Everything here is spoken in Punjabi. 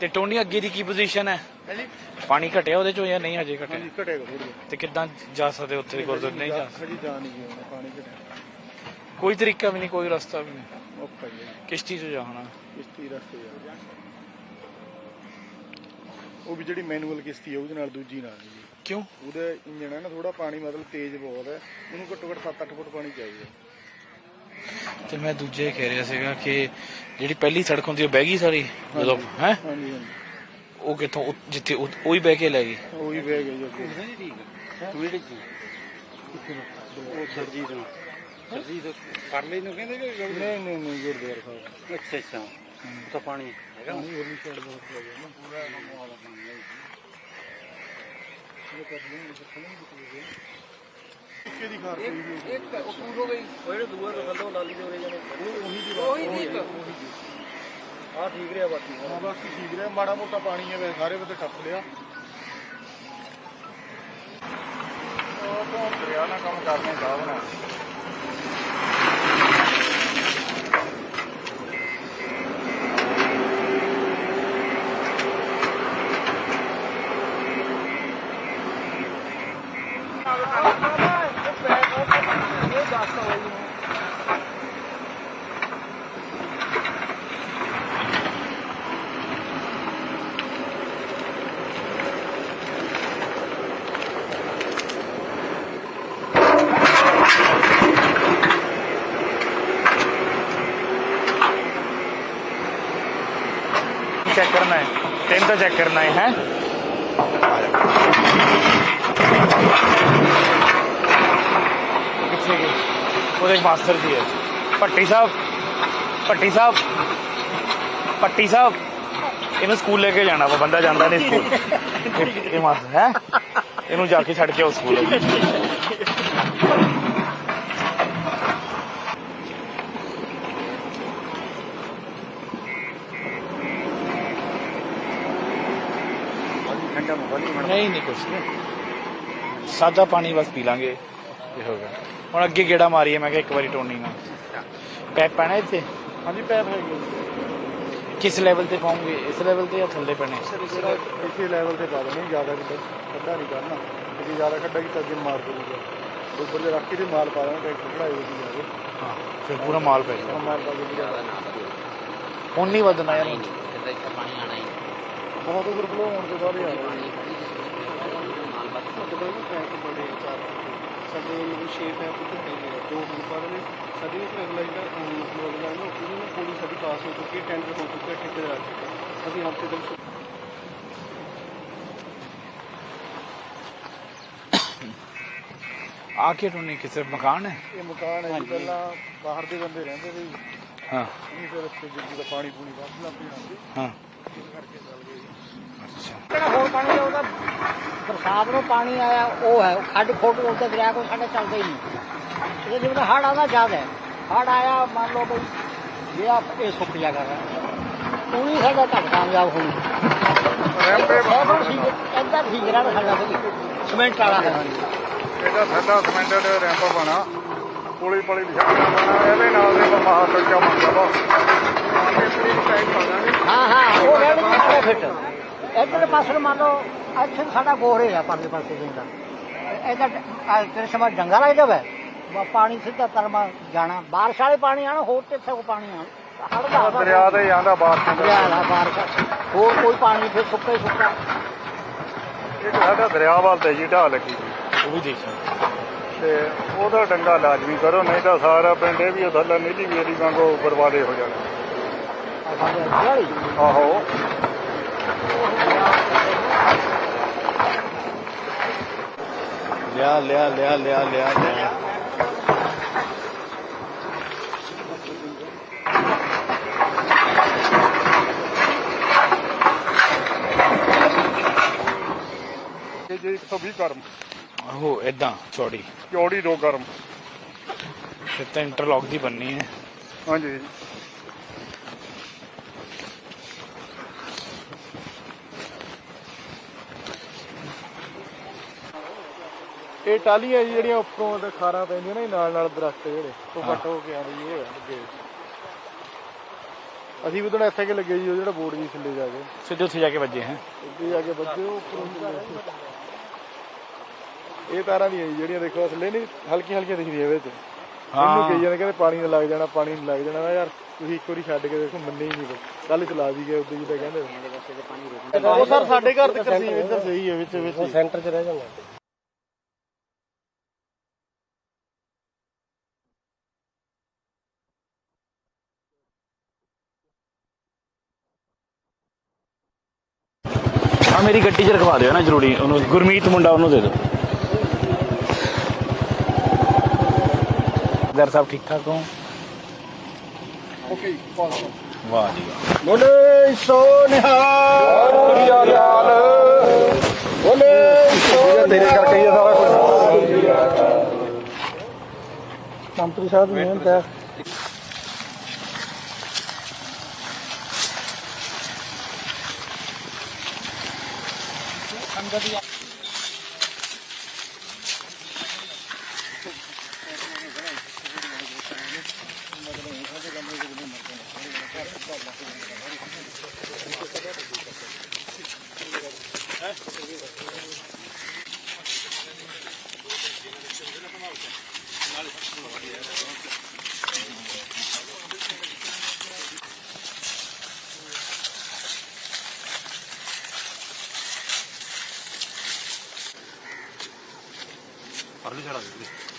ਤੇ ਟੋਨੀ ਅੱਗੇ ਦੀ ਕੀ ਪੋਜੀਸ਼ਨ ਹੈ? ਹਾਂਜੀ ਪਾਣੀ ਘਟਿਆ ਉਹਦੇ ਚੋਂ ਜਾਂ ਨਹੀਂ ਹਜੇ ਘਟਿਆ? ਹਾਂਜੀ ਘਟੇਗਾ ਥੋੜੀ ਤੇ ਕਿੱਦਾਂ ਜਾ ਸਕਦੇ ਉੱਥੇ ਗੁਰਦੁਆਰੇ? ਨਹੀਂ ਜਾ ਸਕਦੇ ਜੀ ਜਾ ਨਹੀਂ ਗਿਆ ਪਾਣੀ ਘਟਿਆ। ਕੋਈ ਤਰੀਕਾ ਵੀ ਨਹੀਂ ਕੋਈ ਰਸਤਾ ਵੀ ਨਹੀਂ। ਹੀ ਹੈ। ਕਿਸ਼ਤੀ 'ਚ ਜਾਣਾ ਕਿਸ਼ਤੀ ਰਸਤੇ ਜਾ। ਉਹ ਵੀ ਜਿਹੜੀ ਮੈਨੂਅਲ ਕਿਸ਼ਤੀ ਹੈ ਉਹਦੇ ਨਾਲ ਦੂਜੀ ਨਾਲ ਜੀ ਕਿਉਂ? ਉਹਦਾ ਇੰਜਣ ਹੈ ਨਾ ਥੋੜਾ ਪਾਣੀ ਮਤਲਬ ਤੇਜ਼ ਬਹੁਤ ਹੈ। ਉਹਨੂੰ ਘੱਟੋ ਘੱਟ 7-8 ਫੁੱਟ ਪਾਣੀ ਚਾਹੀਦਾ। ਤੇ ਮੈਂ ਦੂਜੇ ਕਹਿ ਰਿਹਾ ਸੀਗਾ ਕਿ ਜਿਹੜੀ ਪਹਿਲੀ ਸੜਕ ਹੁੰਦੀ ਉਹ ਬਹਿ ਗਈ ਸਾਰੀ? ਜਦੋਂ ਹੈ? ਹਾਂਜੀ ਹਾਂਜੀ। ਉਹ ਕਿੱਥੋਂ ਉਹ- ਜਿੱਥੇ ਉਹ ਉਹ ਹੀ ਬਹਿ ਕੇ ਲੈ ਗਈ? ਉਹੀ ਬਹਿ ਗਈ ਅੱਗੇ। ਉਹ ਸਰਜੀ ਤੋਂ ਸਰਜੀ ਤੋਂ ਪਰਲੇ ਨੂੰ ਕਹਿੰਦੇ ਕਿ ਨਹੀਂ ਨਹੀਂ ਨਹੀਂ ਗੁਰਦੁਆਰਾ ਸਾਹਿਬ। ਅੱਛਾ ਅੱਛਾ। ਉਹ ਤਾਂ ਪਾਣੀ ਹੈਗਾ? ਹੋਰ ਵੀ ਸਾਈਡ ਬਹੁਤ ਲੱਗ ਗਿਆ ਨਾ। ਪੂਰਾ ਮਾਹੌਲ ਬਣ ਗਿਆ ਇਹ ਕਰ ਲੈਂਗੇ ਤਾਂ ਨਹੀਂ ਕਿਹਦੀ ਖਾਰ ਪਈ ਹੋਈ ਹੈ? ਇੱਕ ਉਹ ਪੂਰੋ ਗਈ। ਜਿਹੜੇ ਦੂਰ ਤੋਂ ਗੱਲੋਂ ਲਾਲੀ ਦੇ ਉਰੇ ਜਾਣੇ। ਉਹੀ ਦੀ ਉਹੀ ਦੀ ਇੱਕ। ਆ ਠੀਕ ਰਿਹਾ ਬਾਕੀ। ਹਾਂ ਬਾਕੀ ਠੀਕ ਰਿਹਾ। ਮਾੜਾ ਮੋਟਾ ਪਾਣੀ ਹੈ ਵੈਸੇ ਸਾਰੇ ਵੇਤੇ ਟੱਪ ਲਿਆ। ਉਹ ਤੋਂ ਦਰਿਆ ਨਾਲ ਕੰਮ ਕਰਨੇ ਸਾਹਿਬ ਨਾਲ ਚੈੱਕ ਕਰਨਾ ਹੈ ਤਿੰਨ ਤਾਂ ਚੈੱਕ ਕਰਨਾ ਹੈ ਹੈ ਕਿੱਥੇ ਗਏ ਉਹਦੇ ਮਾਸਟਰ ਜੀ ਹੈ। ਭੱਟੀ ਸਾਹਿਬ ਭੱਟੀ ਸਾਹਿਬ ਭੱਟੀ ਸਾਹਿਬ ਇਹਨੂੰ ਸਕੂਲ ਲੈ ਕੇ ਜਾਣਾ ਵਾ ਬੰਦਾ ਜਾਂਦਾ ਨਹੀਂ ਸਕੂਲ। ਇਹ- ਮਾਸਟਰ ਹੈ? ਇਹਨੂੰ ਜਾ ਕੇ ਛੱਡ ਕੇ ਆਓ ਸਕੂਲ। ਨਹੀਂ ਨਹੀਂ ਕੁਛ ਨਹੀਂ। ਸਾਦਾ ਪਾਣੀ ਬਸ ਪੀ ਲਾਂਗੇ। ਇਹ ਹੋ ਗਿਆ। ਹੁਣ ਅੱਗੇ ਗੇੜਾ ਮਾਰੀਏ ਮੈਂ ਕਿਹਾ ਇੱਕ ਵਾਰੀ ਟੋਨੀ ਨਾਲ। ਪੈਪ ਪੈਣਾ ਇੱਥੇ? ਹਾਂਜੀ ਪੈਪ ਹੈਗੇ ਕਿਸ ਲੈਵਲ ਤੇ ਪਾਉਂਗੇ? ਇਸ ਲੈਵਲ ਤੇ ਜਾਂ ਥੱਲੇ ਪੈਣੇ? ਜਿਹੜਾ ਇਸੇ ਲੈਵਲ ਤੇ ਪਾ ਦੇਣੀ ਜ਼ਿਆਦਾ ਕਿਤੇ ਖੱਡਾ ਨਹੀਂ ਕਰਨਾ। ਜੇ ਜ਼ਿਆਦਾ ਖੱਡਾ ਕੀਤਾ ਅੱਗੇ ਮਾਰ ਦੇਊਗਾ। ਉੱਪਰ ਜੇ ਰੱਖ ਕੇ ਤੇ ਮਾਲ ਪਾ ਦੇਣਾ ਟਰੈਕਟਰ ਖੜਾਈ ਹੋਈ ਜਾਵੇ ਹਾਂ ਫਿਰ ਪੂਰਾ ਮਾਲ ਪੈ ਜਾਏਗਾ ਮਾਲ ਪਾ ਕੇ ਜ਼ਿਆਦਾ ਹੁਣ ਨਹੀਂ ਵਧਣਾ ਯਾਰ। ਹੁਣ। ਬਹੁਤ ਉਧਰ ਫਲੋ ਹੋਣ ਤੋਂ ਬਾਅਦ ਹੀ ਆ। ਰਿਹਾ ਸਾਡੇ ਨੂੰ ਸ਼ੇਪ ਹੈ ਪੁੱਤ ਦੋ ਗਰੁੱਪਾਂ ਦੇ ਸਾਡੇ ਵਿੱਚ ਅਗਲਾ ਜਿਹੜਾ ਮਤਲਬ ਅਗਲਾ ਨਾ ਉਹਦੀ ਨਾ ਪੂਰੀ ਸਾਡੀ ਪਾਸ ਹੋ ਚੁੱਕੀ ਹੈ ਟੈਂਡਰ ਹੋ ਚੁੱਕਾ ਹੈ ਠੇਕੇਦਾਰ ਅਸੀਂ ਹਫ਼ਤੇ ਤੱਕ ਆ ਕੇ ਟੋਨੀ ਕਿਸੇ ਮਕਾਨ ਹੈ? ਇਹ ਮਕਾਨ ਹੈ ਜੀ ਪਹਿਲਾਂ ਬਾਹਰ ਦੇ ਬੰਦੇ ਰਹਿੰਦੇ ਸੀ। ਹਾਂ। ਨਹੀਂ ਫਿਰ ਇੱਥੇ ਜਿੱਦੀ ਦਾ ਪਾਣੀ ਪੂਣੀ ਵੱਧ ਲੱਗ ਜਾਂਦੇ ਹਾਂ। ਜਿਹੜਾ ਹੋਰ ਪਾਣੀ ਹੈ ਉਹਦਾ ਬਰਸਾਤ ਨੂੰ ਪਾਣੀ ਆਇਆ ਉਹ ਹੈ ਉਹ ਖੱਡ ਖੋਟ ਉੱਤੇ ਦਰਿਆ ਕੋਈ ਸਾਡੇ ਚੱਲਦਾ ਹੀ ਨਹੀਂ। ਇਹ ਜਿਵੇਂ ਹੜ ਆਉਂਦਾ ਜ਼ਿਆਦਾ ਹੈ। ਹੜ ਆਇਆ ਮੰਨ ਲਓ ਬਈ ਇਹ ਆ ਇਹ ਸੁੱਕ ਜਾ ਕਰ ਉਹ ਵੀ ਸਾਡਾ ਘੱਟ ਕਾਮਯਾਬ ਹੋਣੀ ਰੈਂਪੇ ਬਹੁਤ ਠੀਕ ਐਦਾਂ ਠੀਕ ਰਹਿਣਾ ਸਾਡਾ ਬਈ ਸਿਮੈਂਟ ਵਾਲਾ ਹੈ। ਇਹਦਾ ਸਾਡਾ ਸਮੈਂਟਡ ਰੈਂਪ ਬਣਾ। ਪੁਲੀ ਪੁਲੀ ਵਿਛਾਣਾ ਬਣਾ ਇਹਦੇ ਨਾਲ ਦੇ ਮਹਾ ਸੱਚਾ ਮੰਗਦਾ ਵਾ। ਹਾਂ ਹਾਂ ਉਹ ਰਹਿ ਗਿਆ ਫਿੱਟ। ਇੱਧਰ ਪਾਸੇ ਨੂੰ ਮੰਨ ਲਓ ਇੱਥੇ ਸਾਡਾ ਗੋਹਰੇ ਆ ਪਰਲੇ ਪਾਸੇ ਜਿੰਦਾ ਇਹਦਾ ਤੇਰੇ ਸਮਾ ਡੰਗਾ ਲੱਗ ਜਾਵੇ ਪਾਣੀ ਸਿੱਧਾ ਤਰਮਾ ਜਾਣਾ। ਬਾਰਿਸ਼ ਵਾਲੇ ਪਾਣੀ ਆਣਾ ਹੋਰ ਤੇ ਇੱਥੇ ਕੋ ਪਾਣੀ ਆਣਾ ਹੜ ਦਾ ਦਰਿਆ ਤੇ ਜਾਂਦਾ ਬਾਹਰ ਦਰਿਆ ਦਾ ਬਾਰਿਸ਼ ਹੋਰ ਕੋਈ ਪਾਣੀ ਫਿਰ ਸੁੱਕਾ ਹੀ ਸੁੱਕਾ। ਇੱਕ ਸਾਡਾ ਦਰਿਆ ਵੱਲ ਤੇ ਜੀ ਢਾਹ ਲੱਗੀ। ਉਹ ਵੀ ਤੇ ਉਹਦਾ ਡੰਗਾ ਲਾਜ਼ਮੀ ਕਰੋ ਨਹੀਂ ਤਾਂ ਸਾਰਾ ਪਿੰਡ ਇਹ ਵੀ ਉਹ ਥੱਲੇ ਨੀਲੀ ਵੇਰੀ ਵਾਂਗੂ ਬਰਬਾਦੇ ਹੋ ਜਾਣਾ। ਆਹੋ। ਲਿਆ ਲਿਆ ਲਿਆ ਲਿਆ ਲਿਆ ਲਿਆ। ਇਹ ਜੇ 120 ਗਰਮ ਉਹ ਇਦਾਂ ਚੌੜੀ ਚੌੜੀ ਦੋ ਗਰਮ। ਤਾਂ ਇੰਟਰਲੌਕ ਦੀ ਬੰਨੀ ਹੈ। ਹਾਂਜੀ। ਇਹ ਟਾਲੀਆਂ ਜੀ ਜਿਹੜੀਆਂ ਉੱਪਰੋਂ ਤੇ ਖਾਰਾਂ ਪੈਂਦੀਆਂ ਨੇ ਨਾਲ ਨਾਲ ਦਰਖਤ ਜਿਹੜੇ ਉਹ ਵੱਟ ਹੋ ਕੇ ਇਹ ਆ ਅੱਗੇ ਅਸੀਂ ਵੀ ਉਦੋਂ ਇੱਥੇ ਕਿ ਲੱਗੇ ਜੀ ਉਹ ਜਿਹੜਾ ਬੋਰਡ ਜੀ ਥੱਲੇ ਜਾ ਕੇ। ਸਿੱਧੇ ਉੱਥੇ ਜਾ ਕੇ ਵੱਜੇ ਹੈ। ਉੱਤੇ ਜਾ ਕੇ ਉਹ ਉੱਪਰੋਂ। ਇਹ ਤਾਰਾਂ ਦੀਆਂ ਜਿਹੜੀਆਂ ਦੇਖੋ ਥੱਲੇ ਨਹੀਂ ਹਲਕੀ ਹਲਕੀਆਂ ਦਿਖਦੀਆਂ ਵਿੱਚ। ਇਹਨੂੰ ਕਹੀ ਜਾਂਦੇ ਕਹਿੰਦੇ ਪਾਣੀ ਨਾ ਲੱਗ ਜਾਣਾ ਪਾਣੀ ਨਾ ਲੱਗ ਜਾਣਾ। ਯਾਰ ਤੁਸੀਂ ਇੱਕ ਵਾਰੀ ਛੱਡ ਕੇ ਦੇਖੋ ਮੰਨੇ ਹੀ ਨਹੀਂ ਕੱਲ ਚਲਾ ਵੀ ਗਏ ਉਦੋਂ ਜਿੱਦਾਂ ਕਹਿੰਦੇ। ਉਹ ਸਰ ਸਾਡੇ ਘਰ ਤੇ ਕਰਸੀ ਇੱਧਰ ਸਹੀ ਹੈ ਵਿੱਚ ਵਿੱਚ। ਸੈਂਟਰ 'ਚ ਰਹਿ ਜਾਂਦਾ ਆ। ਮੇਰੀ ਗੱਡੀ 'ਚ ਰਖਵਾ ਦਿਓ ਨਾ ਜ਼ਰੂਰੀ। ਉਹਨੂੰ ਗੁਰਮੀਤ ਮੁੰਡਾ ਉਹਨੂੰ ਦੇ ਦਿਓ। ਦਰ ਸਾਹਿਬ ਠੀਕ ਠਾਕ ਹੋ? ਓਕੇ ਵਾਹ ਜੀ ਬੋਲੇ ਸੋ ਨਿਹਾਲ ਬੋਲੇ ਸੋ ਤੇਰੇ ਕਰਕੇ ਹੀ ਸਾਰਾ ਕੁਝ। ਮੰਤਰੀ ਸਾਹਿਬ ਦੀ ਮਿਹਨਤ ਹੈ। ਪਰਲੀ ਚੜਾ ਦੇ